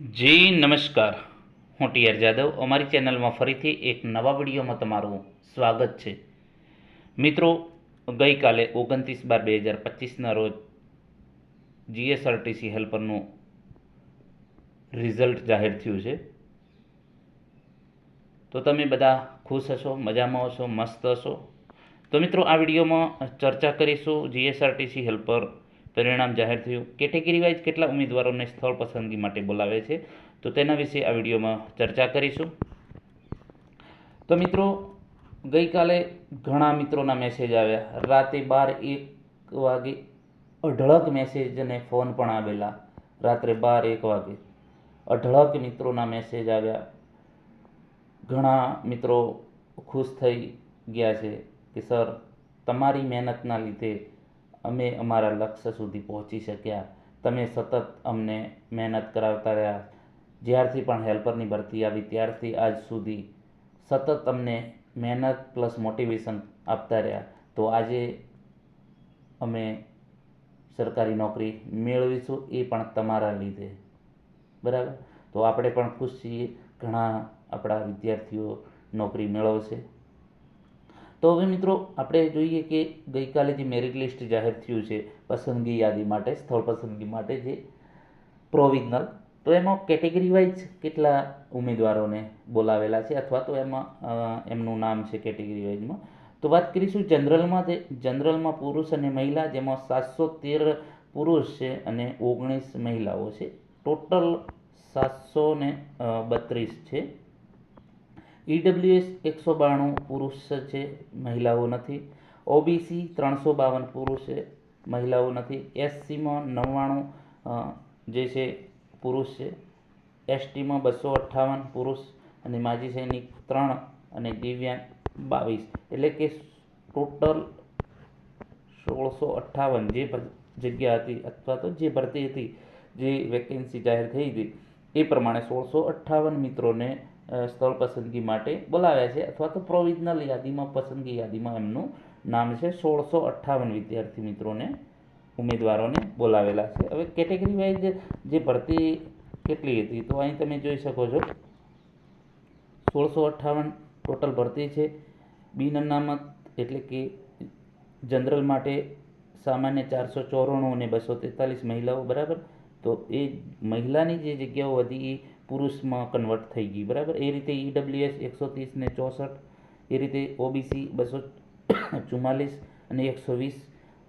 જી, નમસ્કાર. હું ટીઆર જાદવ. અમારી ચેનલમાં ફરીથી એક નવા વિડીયોમાં તમારું સ્વાગત છે. મિત્રો, ગઈકાલે ઓગણત્રીસ બાર બે હજાર પચીસના રોજ જીએસઆરટીસી હેલ્પરનું રિઝલ્ટ જાહેર થયું છે. તો તમે બધા ખુશ હશો, મજામાં હશો, મસ્ત હશો? તો મિત્રો, આ વિડીયોમાં ચર્ચા કરીશું જીએસઆરટીસી હેલ્પર પરિણામ જાહેર થયું. કેટેગરી વાઇઝ કેટલા ઉમેદવારોને સ્થળ પસંદગી માટે બોલાવે છે? તો તેના વિશે આ વિડીયોમાં ચર્ચા કરીશું. તો મિત્રો, ગઈકાલે ઘણા મિત્રોના મેસેજ આવ્યા. રાતે બાર એક વાગે અઢળક મેસેજ અને ફોન પણ આવેલા. રાત્રે બાર એક વાગે અઢળક મિત્રોના મેસેજ આવ્યા. ઘણા મિત્રો ખુશ થઈ ગયા છે કે, સર, તમારી મહેનતના લીધે અમે અમારા લક્ષ્ય સુધી પહોંચી શક્યા. તમે સતત અમને મહેનત કરાવતા રહ્યા. જ્યારથી પણ હેલ્પરની ભરતી આવી, ત્યારથી આજ સુધી સતત અમને મહેનત પ્લસ મોટિવેશન આપતા રહ્યા. તો આજે અમે સરકારી નોકરી મેળવીશું, એ પણ તમારા લીધે. બરાબર? તો આપણે પણ ખુશ છીએ. ઘણા આપણા વિદ્યાર્થીઓ નોકરી મેળવશે. તો હવે મિત્રો, આપણે જોઈએ કે ગઈકાલે જે મેરિટ લિસ્ટ જાહેર થયું છે, પસંદગી યાદી માટે, સ્થળ પસંદગી માટે જે પ્રોવિઝનલ તો એમાં કેટેગરી વાઇઝ કેટલા ઉમેદવારોને બોલાવેલા છે અથવા તો એમાં એમનું નામ છે કેટેગરી વાઇઝમાં તો વાત કરીશું જનરલમાં તે, જનરલમાં પુરુષ અને મહિલા, જેમાં સાતસો તેર પુરુષ છે અને ઓગણીસ મહિલાઓ છે. ટોટલ સાતસો ને બત્રીસ છે. ઈડબ્લ્યુએસ એકસો બાણું પુરુષ છે, મહિલાઓ નથી. ઓબીસી ત્રણસો બાવન પુરુષ છે, મહિલાઓ નથી. એસસીમાં નવ્વાણું જે છે, પુરુષ છે. એસટીમાં બસો અઠ્ઠાવન પુરુષ અને માજી સૈનિક ત્રણ અને દિવ્યાંગ બાવીસ. એટલે કે ટોટલ સોળસો અઠ્ઠાવન જે જગ્યા હતી અથવા તો જે ભરતી હતી, જે વેકેન્સી જાહેર થઈ હતી, એ પ્રમાણે સોળસો અઠ્ઠાવન મિત્રોને સ્થળ પસંદગી માટે બોલાવ્યા છે અથવા તો પ્રોવિઝનલ યાદીમાં પસંદગી યાદીમાં એમનું નામ છે સોળસો અઠ્ઠાવન વિદ્યાર્થી મિત્રોને, ઉમેદવારોને બોલાવેલા છે. હવે કેટેગરી વાઇઝ જે ભરતી કેટલી હતી તો અહીં તમે જોઈ શકો છો. સોળસો અઠ્ઠાવન ટોટલ ભરતી છે. બિન અનામત એટલે કે જનરલ માટે સામાન્ય ચારસો ચોરાણું અને બસો તેતાલીસ મહિલાઓ, બરાબર? તો એ મહિલાની જે જગ્યાઓ હતી એ પુરુષમાં કન્વર્ટ થઈ ગઈ, બરાબર? એ રીતે ઈડબ્લ્યુએસ એકસો ત્રીસ ને ચોસઠ, એ રીતે ઓબીસી બસો ચુમ્માલીસ અને એકસો વીસ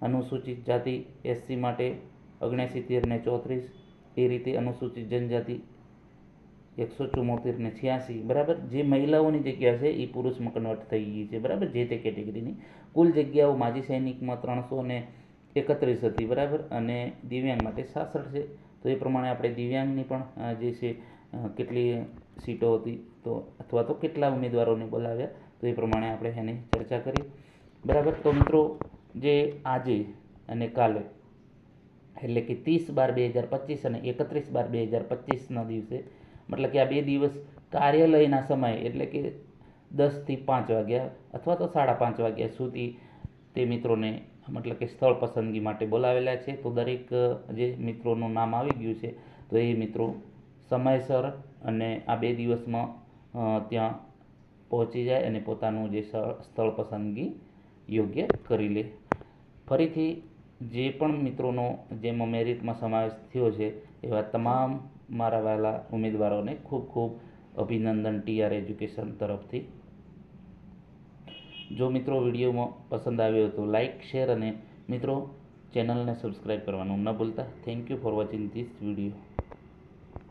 અનુસૂચિત જાતિ એસસી માટે ઓગણસિત્તેર ને ચોત્રીસ, એ રીતે અનુસૂચિત જનજાતિ એકસો ચુમ્મોતેર ને છ્યાસી, બરાબર? જે મહિલાઓની જગ્યા છે એ પુરુષમાં કન્વર્ટ થઈ ગઈ છે, બરાબર? જે તે કેટેગરીની. કુલ જગ્યાઓ માજી સૈનિકમાં ત્રણસો ને એકત્રીસ હતી, બરાબર? અને દિવ્યાંગ માટે સાસઠ છે. તો એ પ્રમાણે આપણે દિવ્યાંગની પણ જે છે કેટલી સીટો હતી તો અથવા તો કેટલા ઉમેદવારોને બોલાવ્યા તો એ પ્રમાણે આપણે એની ચર્ચા કરી. બરાબર? તો મિત્રો, જે આજે અને કાલે, એટલે કે ત્રીસ બાર બે હજાર પચીસ અને એકત્રીસ બાર બે હજાર પચીસના દિવસે, મતલબ કે આ બે દિવસ કાર્યાલયના સમય, એટલે કે દસથી પાંચ વાગ્યા અથવા તો સાડા પાંચ વાગ્યા સુધી તે મિત્રોને, મતલબ કે સ્થળ પસંદગી માટે બોલાવેલા છે. તો દરેક જે મિત્રોનું નામ આવી ગયું છે, તો એ મિત્રો સમયસર અને આ બે દિવસમાં ત્યાં પહોંચી જાય અને પોતાનું જે સ્થળ પસંદગી યોગ્ય કરી લે. ફરીથી, જે પણ મિત્રોનો, જેમાં મેરિટમાં સમાવેશ થયો છે, એવા તમામ મારા વહેલા ઉમેદવારોને ખૂબ ખૂબ અભિનંદન ટીઆર એજ્યુકેશન તરફથી. જો મિત્રો વિડીયોમાં પસંદ આવ્યો તો લાઇક શેર અને મિત્રો ચેનલને સબસ્ક્રાઈબ કરવાનું ન ભૂલતા. Thank you for watching this video.